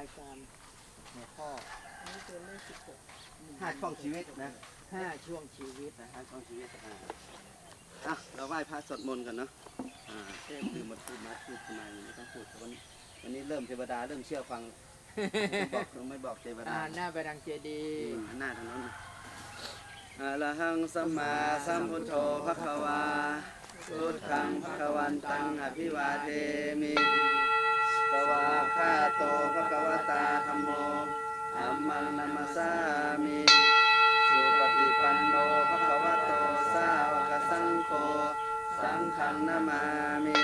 รายการหัวข้อนี่คือเลขสิบหกห้าช่องชีวิตนะห้าช่วงชีวิตห้าช่องชีวิตอ่าอะเราไหว้พระสวดมนต์กันเนาะอ่าเทพคือมาพูดมาพูดทำไมไม่ต้องพูดวันนี้วันนี้เริ่มเทวดาเริ่มเชื่อฟังบอกไม่บอกเทวดาอ่าหน้าไปทางเจดีอืย์มหน้าทางโน้นอะระหังสัมมาสัมพุทโธภะคะวาพุทธังภะคะวันตังอภิวาเทมิสวาคาโตภะคะวตาธัมโมอัมมังนัมมสสามิสุปฏิปันโนภะคะวะโตสาวกสังโฆสังฆนามามิ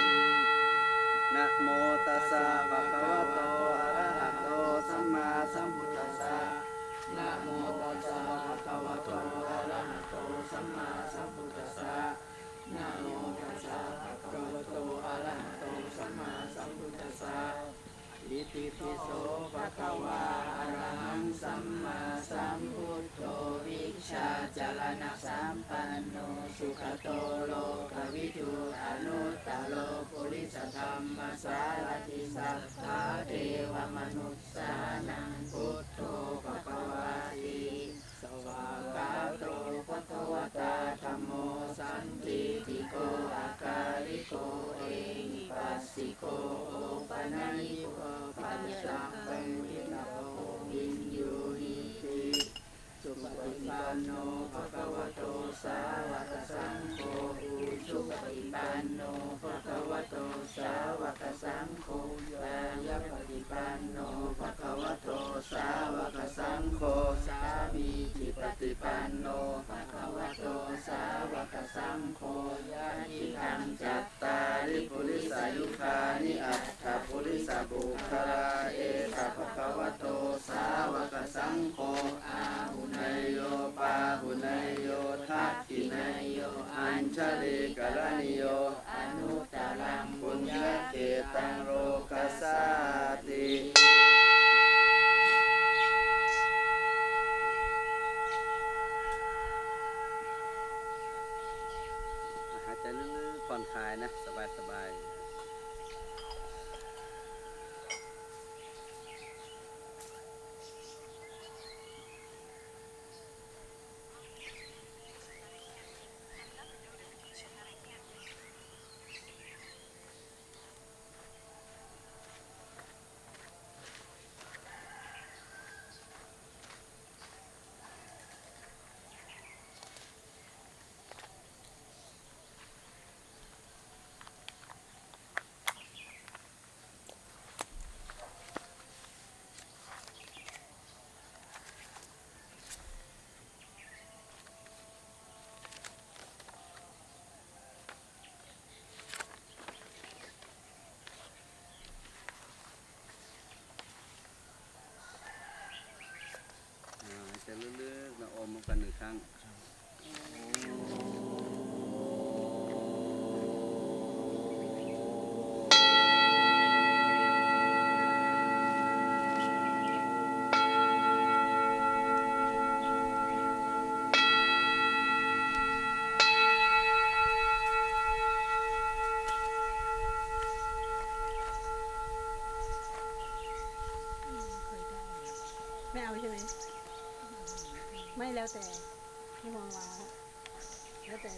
นะโมตัสสะภะคะวะ อิโสภะคะวาอะระหังสัมมาสัมพุทโธวิชชาจารณะสัมปันโนสุขโตโลกวิทูอนุตตโลปุริสธรรมสารติสัทธาเทวมนุษย์ สังโฆยายปฏิปันโนภะคะวะโตสาวกสังโฆสามีจิปฏิปันโนภะคะวะโตสาวกสังโฆยะนิทังจัตตาริปุริสายุคานิอัตถปุริสบุคลาเอตภะคะวะโตสาวกสังโฆอาหุนนายโยปาหุนยโยทักขินยโยอัญชลิกรณิ นะ สบายสบายอ่าหายใจลึกๆนะอมกันหนึ่งครั้ง ไม่เอาใช่ไหม ไม่ แล้วแต่ที่มองวางแล้วแต่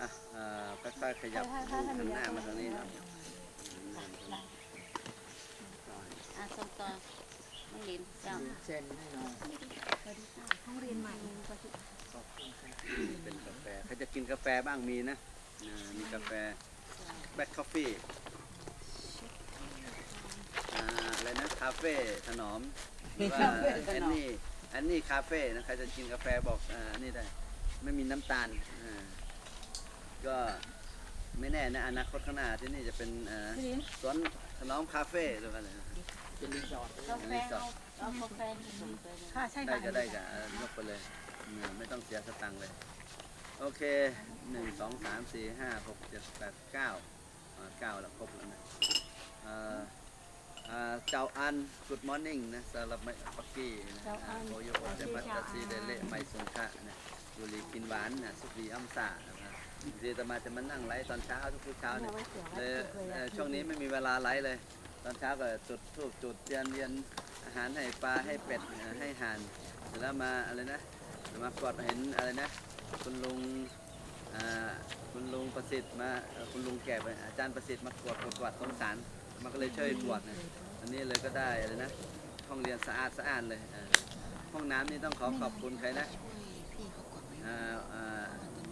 อะอ่าค่อยๆขยับถ้าถ้าถ้าหันหน้ามีมาทางนี้นะอาสมตอไม่เห็นจังเส้นให้หน่อยห้องเรียนใหม่ขอบคุณครับเป็นกาแฟใครจะกินกาแฟบ้างมีนะอ่ามีกาแฟแบล็คคอฟฟี่อะไรนะ คาเฟ่ถนอมหรือว่าแอนนี่แอนนี่คาเฟ่นะใครจะกินกาแฟบอกอ่าอันนี่ได้ไม่มีน้ำตาลอ่าก็ไม่แน่นะอนาคตข้างหน้าที่นี่จะเป็นอ่าสวนถนอมคาเฟ่หรือว่าอะไรนะเป็นรีสอร์ทกาแฟเอาเอากาแฟที่ส่งไปเลยค่ะใช่ได้ค่ะก็ได้ก็ยกไปเลยอืมไม่ต้องเสียสตังค์เลย โอเคหนึ่งสองสามสี่ห้าหกเจ็ดแปดเก้าอ่าเก้าแล้วครบแล้วนะอ่าอ่า เจ้าอัน good morning นะสำหรับไม่ปักกี้นะอ่าโอโยโอเซมัตตาซีเดเลไมซุงคะนะบุรีกินหวานนะสุรีอัมสานะครับเดี๋ยวจะมาจะมานั่งไลฟ์ตอนเช้าทุกๆเช้าเนี่ยเลยเอ่อช่วงนี้ไม่มีเวลาไลฟ์เลย ตอนเช้าก็จุดธูปจุดเทียนเรียนอาหารให้ปลาให้เป็ดเอ่อให้ห่านเสร็จแล้วมาอะไรนะมากอดเห็นอะไรนะ คุณลุงอ่าคุณลุงประสิทธิ์มาเอ่อคุณลุงแก่ไปอาจารย์ประสิทธิ์มากวดกวดกวาดสงสาร มันก็เลยช่วยกวดนะอันนี้เลยก็ได้อะไรนะห้องเรียนสะอาดสะอาดเลยอ่าห้องน้ำนี่ต้องขอขอบคุณใครนะพี่เขากดไว้อ่าอ่า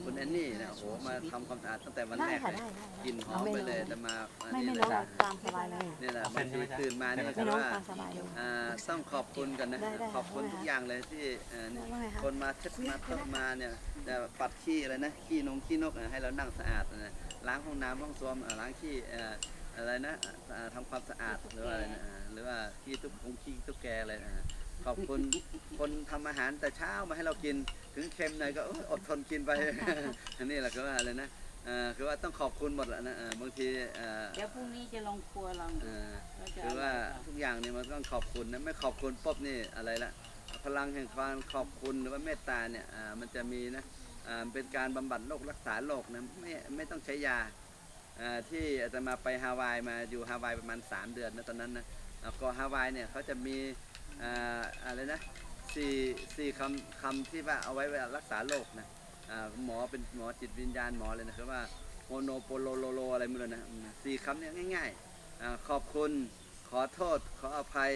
คุณแอนนี่เนี่ยโอ้โหมาทำความสะอาดตั้งแต่วันได้แรกค่ะเลยได้ได้กลิ่นหอมไปเลยแต่มาอันไม่นี้ไม่เลน้องยเอาตามสบายเลยนี่แหละบางทีตื่นมาเนี่ยไม่คือน้องว่าตามสบายเลยอ่าต้องขอบคุณกันนะได้ได้ขอบคุณได้ทุกอย่างเลยที่เอ่อนี่ว่าไงคะคนมาเช็ดมาเติมมาเนี่ยแต่ปัดขี้อะไรนะขี้นงขี้นกนะให้เรานั่งสะอาดนะล้างห้องน้ำห้องส้วมเอ่อล้างขี้เอ่ออะไรนะอ่าทำความสะอาดหรือว่าอะไรนะอ่าหรือว่าขี้ตุ๊กคงขี้ตุ๊กแกอะไรนะขอบคุณคนทำอาหารแต่เช้ามาให้เรากิน ถึงเค็มหน่อยก็เอออดทนกินไป อันนี้แหละคือว่าอะไรนะเอ่อคือว่าต้องขอบคุณหมดแหละนะเอ่อบางทีเอ่อเดี๋ยวพรุ่งนี้จะลองครัวลองเอ่อ แล้วจะคือว่าร่ยเปล่ทุกอย่างนี่มันต้องขอบคุณนะไม่ขอบคุณปุ๊บนี่อะไรละพลังแห่งความขอบคุณหรือว่าเมตตาเนี่ยอ่ามันจะมีนะอ่าเป็นการบำบัดโรครักษาโรคนะไม่ไม่ต้องใช้ยาอ่า ที่อาจจะมาไปฮาวายมาอยู่ฮาวายประมาณ 3 เดือนนะตอนนั้นนะแล้วก็ฮาวายเนี่ยเขาจะมีอ่าอะไรนะสี่สี่คำคำที่ว่าเอาไว้เวลารักษาโรคนะหมอเป็นหมอจิตวิญญาณหมอเลยนะคือว่าโมโนโปโลโลโลอะไรไม่รู้นะสี่คำเนี่ยง่ายๆขอบคุณขอโทษขออภัย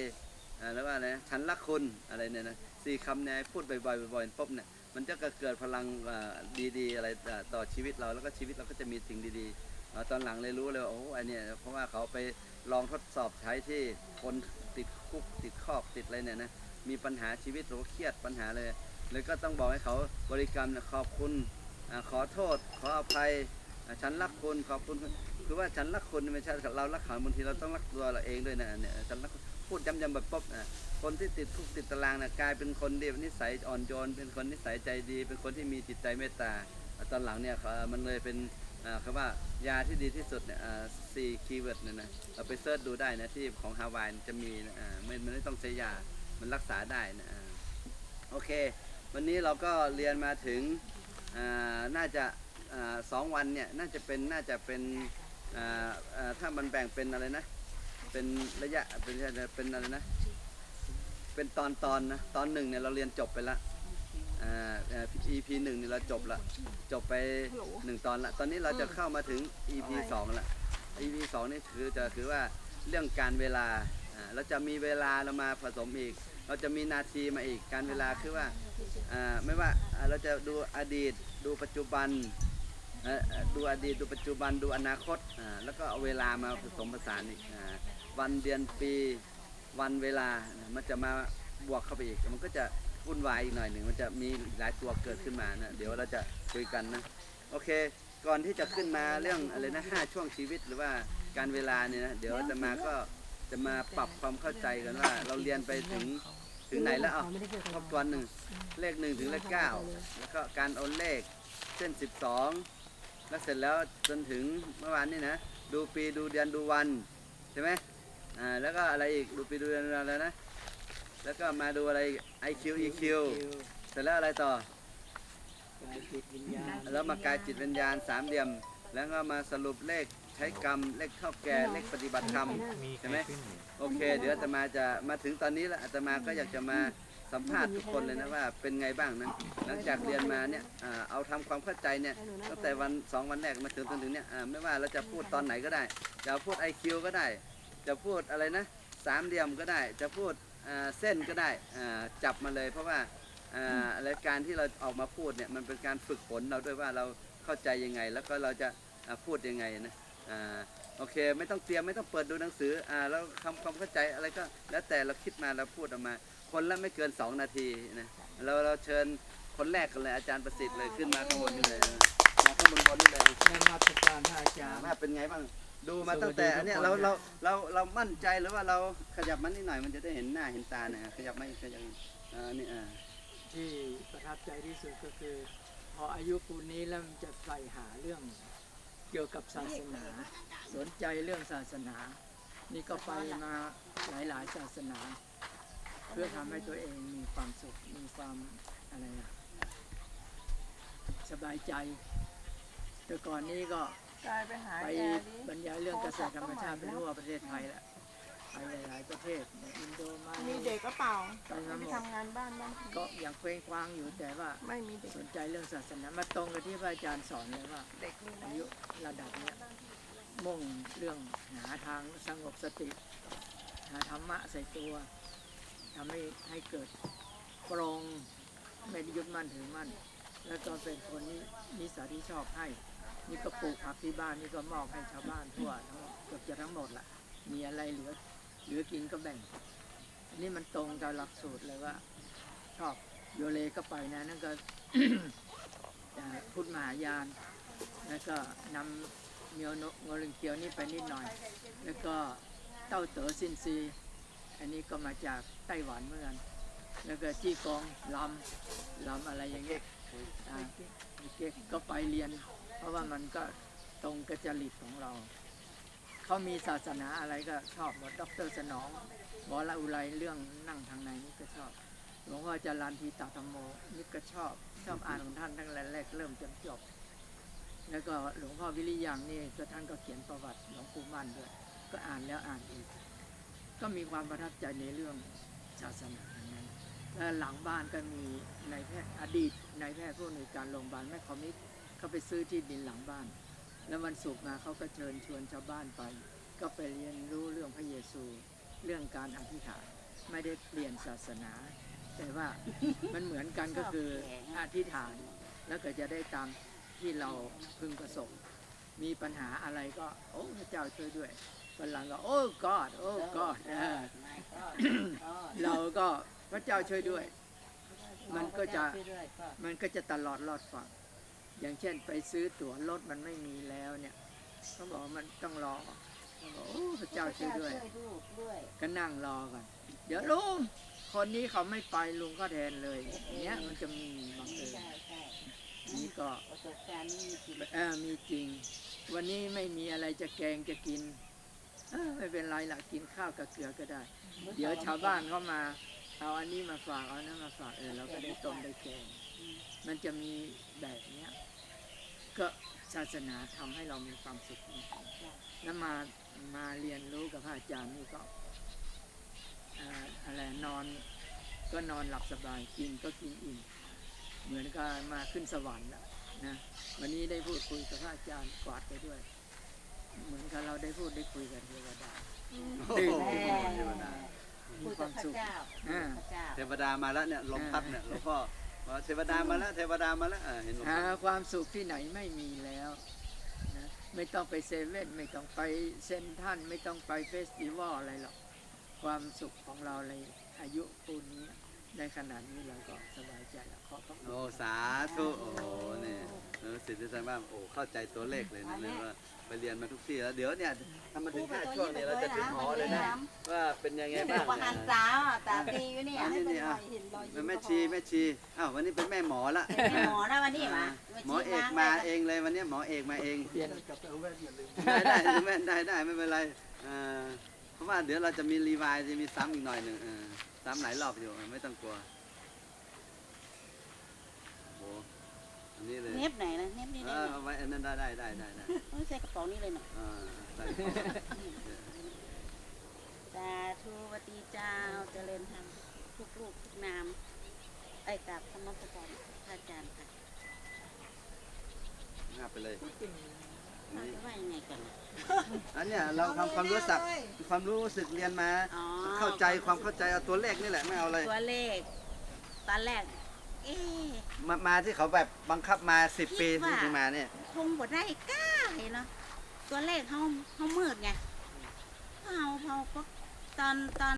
แล้วว่าอะไรฉันรักคุณอะไรเนี่ยนะสี่คำเนี่ยพูดบ่อยๆบ่อยๆปุ๊บเนี่ยมันจะเกิดพลังดีๆอะไรต่อชีวิตเราแล้วก็ชีวิตเราก็จะมีสิ่งดีๆ อ่าตอนหลังเลยรู้เลยว่าโอ้โหไอเนี่ยเพราะว่าเขาไปลองทดสอบใช้ที่คนติดคุกติดคอกติดอะไรเนี่ยนะมีปัญหาชีวิตหรือเครียดปัญหาเลยเลยก็ต้องบอกให้เขาบริกรรมนะขอบคุณอขอโทษ ขออภัยฉันรักคุณขอบคุณคือว่าฉันรักคุณไม่ใช่เรารักเขาบางทีเราต้องรักตัวเราเองด้วยนะเนี่ยฉันรักพูดย้ำๆแบบป๊บนะคนที่ติดคุกติดตารางนะกลายเป็นคนดีนิสัยอ่อนโยน เป็นคนนิสัยใจดี เป็นคนที่มีจิตใจเมตตาตอนหลังเนี่ยมันเลยเป็น คำว่ายาที่ดีที่สุดเนี่ยสี่คีย์เวิร์ดเนี่ยนะเราไปเสิร์ชดูได้นะที่ของฮาวายจะมีนะอ่ไม่มันไม่ต้องใช้ยา มันรักษาได้นะโอเค วันนี้เราก็เรียนมาถึงน่าจะสองวันเนี่ยน่าจะเป็นน่าจะเป็นถ้ามันแบ่งเป็นอะไรนะ เป็นระยะเป็นเป็นอะไรนะ เป็นตอนตอนนะตอนหนึ่งเนี่ยเราเรียนจบไปละ อ่าอ่า EP หนึ่งเนี่ยเราจบละจบไปหนึ่งตอนละตอนนี้เราจะเข้ามาถึง EP สองละ EP สองนี่คือจะคือว่าเรื่องการเวลาอ่าเราจะมีเวลาเรามาผสมอีก เราจะมีนาทีมาอีกการเวลาคือว่าอ่าไม่ว่าอ่าเราจะดูอดีตดูปัจจุบันเอ่อเอ่อดูอดีตดูปัจจุบันดูอนาคตอ่าแล้วก็เอาเวลามาผสมผสานอีกอ่าวันเดือนปี วันเวลานะมันจะมาบวกเข้าไปอีก มันก็จะ วุ่นวายอีกหน่อยหนึ่งมันจะมีหลายตัวเกิดขึ้นมานะเดี๋ยวเราจะคุยกันนะโอเค ก่อนที่จะขึ้นมาเรื่องอะไรนะห้าช่วงชีวิตหรือว่าการเวลาเนี่ยนะเดี๋ยวจะมาก็จะมาปรับความเข้าใจกันว่า เราเรียนไปถึงถึงไหนแล้วอะไม่ได้เกี่ยวกับทบทวนหนึ่งเลขหนึ่งถึงเลขเก้าแล้วก็การโอนเลขเส้นสิบสองแล้วเสร็จแล้วจนถึงเมื่อวานนี่นะดูปีดูเดือนดูวันใช่ไหมอ่าแล้วก็อะไรอีกดูปีดูเดือนดูอะไรนะ แล้วก็มาดูอะไรอีก IQ EQ เสร็จแล้วอะไรต่อกายจิตวิญญาณแล้วมากายจิตวิญญาณสามเหลี่ยม แล้วก็มาสรุปเลขใช้กรรม เลขเท่าแก่ เลขปฏิบัติธรรมใช่ไหมโอเค เดี๋ยวอาตมาจะมาถึงตอนนี้แล้วอาตมาก็อยากจะมาสัมภาษณ์ทุกคนเลยนะว่าเป็นไงบ้างนะหลังจากเรียนมาเนี่ยอ่าเอาทำความเข้าใจเนี่ยตั้งแต่วันสองวันแรกมาถึงจนถึงเนี่ยอ่าไม่ว่าเราจะพูดตอนไหนก็ได้ จะพูด IQ ก็ได้ จะพูดอะไรนะสามเหลี่ยมก็ได้ จะพูดอ่า เส้นก็ได้อ่าจับมาเลย เพราะว่าอ่ารายการที่เราออกมาพูดเนี่ยมันเป็นการฝึกฝนเราด้วยว่าเราเข้าใจยังไง แล้วก็เราจะอ่าพูดยังไงนะอ่าโอเค ไม่ต้องเตรียมไม่ต้องเปิดดูหนังสืออ่าแล้วคำความเข้าใจอะไรก็แล้วแต่เราคิดมาเราพูดออกมา คนละไม่เกิน 2 นาทีนะเราเราเชิญคนแรกกันเลยอาจารย์ประสิทธิ์เลยขึ้นมาข้างบนนี่เลยมาข้างบนบนนี่เลยในมาตรการพระอาจารย์ว่าเป็นไงบ้าง ดูมาตั้งแต่อันเนี้ยเราเราเราเรามั่นใจหรือว่าเราขยับมันนิดหน่อยมันจะได้เห็นหน้าเห็นตาเนี่ยขยับไม่ขยับอ่านี่อ่าที่ประทับใจที่สุดก็คือ พออายุปูนนี้แล้วมันจะใฝ่หาเรื่องเกี่ยวกับศาสนา สนใจเรื่องศาสนา นี่ก็ไปมาหลายๆศาสนา เพื่อทำให้ตัวเองมีความสุขมีความอะไรอะสบายใจแต่ก่อนนี้ก็ กลายไปหาไปแกดิบรรยายเรื่องเกษตรธรรมชาติไปทั่วประเทศไทยแหละไปหลายๆประเทศในอินโดมามีเด็กก็เปล่าไปมาหไปมดทำงานบ้านบ้างก็ยังเคว้งคว้างอยู่แต่ว่าไม่มีเด็กสนใจเรื่องศาสนามาตรงกับที่พระอาจารย์สอนเลยว่า เด็กมีอายุระดับเนี้ยมุ่งเรื่องหาทางสงบสติ หาธรรมะใส่ตัวทำให้ให้เกิดปรงไม่ได้ยึดมั่นถือมั่น แล้วก็เป็นคนนี้นิสัยที่ชอบให้ นี่ก็ปลูกผักที่บ้านนี่ก็มอบให้ชาวบ้านทั่วทั้งหมดเกือบจะทั้งหมดละมีอะไรเหลือเหลือกินก็แบ่ง อันนี้มันตรงกับหลักสูตรเลยว่า ชอบโยเลก็ไปนะนั่นก็พุทธมหายาน แล้วก็นำเมียวโนโงลิงเกียวนี่ไปนิดหน่อย แล้วก็เต้าเต๋อซินซี อันนี้ก็มาจากไต้หวันเหมือนกันแล้วก็จี้กองลำลำอะไรอย่างเงี้ยก็ไปเรียน ราะว่ามันก็ตรงกับจริตของเรา เขามีศาสนาอะไรก็ชอบหมดดรสนองบอละอุไรเรื่องนั่งทางในนี่ก็ชอบหลวงพ่อจารันทีตาธรรมโมนี่ก็ชอบชอบอ่านของท่านตั้งแต่แรกเริ่มจนจบ แล้วก็หลวงพ่อวิริยังนี่ก็ท่านก็เขียนประวัติหลวงปู่มั่นด้วย ก็อ่านแล้วอ่านอีก ก็มีความประทับใจในเรื่องศาสนาทั้งนั้นและหลังบ้านก็มีนายแพทย์อดีตนายแพทย์ผู้ในวยการโรงพยาบาลแม่คอมิก เขาไปซื้อที่ดินหลังบ้าน แล้ววันศุกร์มาเขาก็เชิญชวนชาวบ้านไป ก็ไปเรียนรู้เรื่องพระเยซู เรื่องการอธิษฐานไม่ได้เปลี่ยนศาสนา แต่ว่ามันเหมือนกันก็คืออธิษฐานแล้วก็จะได้ตามที่เราพึงประสงค์มีปัญหาอะไรก็โอ้พระเจ้าช่วยด้วยฝรั่งก็โอ้กอดโอ้กอดเราก็พระเจ้าช่วยด้วย มันก็จะมันก็จะตลอดรอดฝั่ง อย่างเช่นไปซื้อตั๋วรถมันไม่มีแล้วเนี่ยเขาบอกมันต้องรอเขาบอกโอ้พระเจ้าช่วยด้วย ก็นั่งรอกันเดี๋ยวลุงคนนี้เขาไม่ไปลุงก็แทนเลยเนี้ยมันจะมีบังเอิญนี่ก็ประสบการณ์มีจริงเออมีจริง วันนี้ไม่มีอะไรจะแกงจะกินเออไม่เป็นไรล่ะกินข้าวกับเกลือก็ได้ เดี๋ยวชาวบ้านเขามา เอาอันนี้มาฝากเอานั้นมาฝากเออเราก็ได้ต้มได้แกงมันจะมีแบบเนี้ย ก็ศาสนาทำให้เรามีความสุขนะแล้วมามาเรียนรู้กับพระอาจารย์นี่ก็เอ่ออะไรนอนก็นอนหลับสบายกินก็กินอิ่มเหมือนกับมาขึ้นสวรรค์แล้วนะวันนี้ได้พูดคุยกับพระอาจารย์กวาดไปด้วย เหมือนกับเราได้พูดได้คุยกับเทวดาโอ้โหเทวดามีคุยคกับวามพระสุขเจ้าอ่าพระเจ้าเทวดามาแล้วเนี่ยลมพัดเนี่ยหลวงพ่อ เทวดามาแล้วเทวดามาแล้วอ่าเห็นหลวงหาพ่อความสุขที่ไหนไม่มีแล้วนะไม่ต้องไปเซเว่นไม่ต้องไปเซนทรันไม่ต้องไปเฟสติวัลอะไรหรอก ความสุขของเราในอายุปูนนี้ ในขนาดนี้เราก็สบายใจแล้วขอบพระคุณ โอ้สาธุโอ้เนี่ยเออสิทธิสันบ้างโอ้เข้าใจตัวเลขเลยนะเนี่ยว่าไปเรียนมาทุกที่แล้วเดี๋ยวเนี่ยถ้ามาถึงห้าช่วงเนี่ยเราจะถึงหอเลยนะว่าเป็นยังไงบ้างประหารสาวอะตาดีอยู่เนี่ยอันนี้นี่อะแม่ชีแม่ชีอ้าววันนี้เป็นแม่หมอละเป็นหมอนะวันนี้มาหมอเอกมาเองเลยวันนี้หมอเอกมาเองเปลี่ยนได้ได้ได้ได้ได้ไม่เป็นไรเอ่อเพ ราะว่าเดี๋ยวเราจะมีรีวายจะมีซ้ำอีกหน่อยหนึ่งเออซ้ำหลายรอบอยู่ไม่ต้องกลัวโอ้โหอันนี้เลยเน็บไหนนะเน็บนี่เอได้อไหมเอาไว้อันนั้นได้ได้ได้ได้ได้ไม่ใส่กระเป๋านี่เลยเนาะอ่าใส่สาธุวตีเจ้าเจริญธรรมทุกลูกทุกนามไอ้กับธรรมสกรพระอาจารย์ค่ะ หน้าไปเลยเขาจะ ว่ายังไงกันอันเนี้ยเราทำความรู้สึกความรู้สึกเรียนมา อ๋อ เข้าใจความเข้าใจเอาตัวเลขนี่แหละไม่เอาอะไรตัวเลข ตอนแรก เอ๊ะ มามาที่เขาแบบบังคับมาสิบปีคิดว่า ถึงมาเนี่ยคงบ่ได้กล้าเนาะตัวเลขเขาเขามืดไงเขาเขาก็ตอนตอน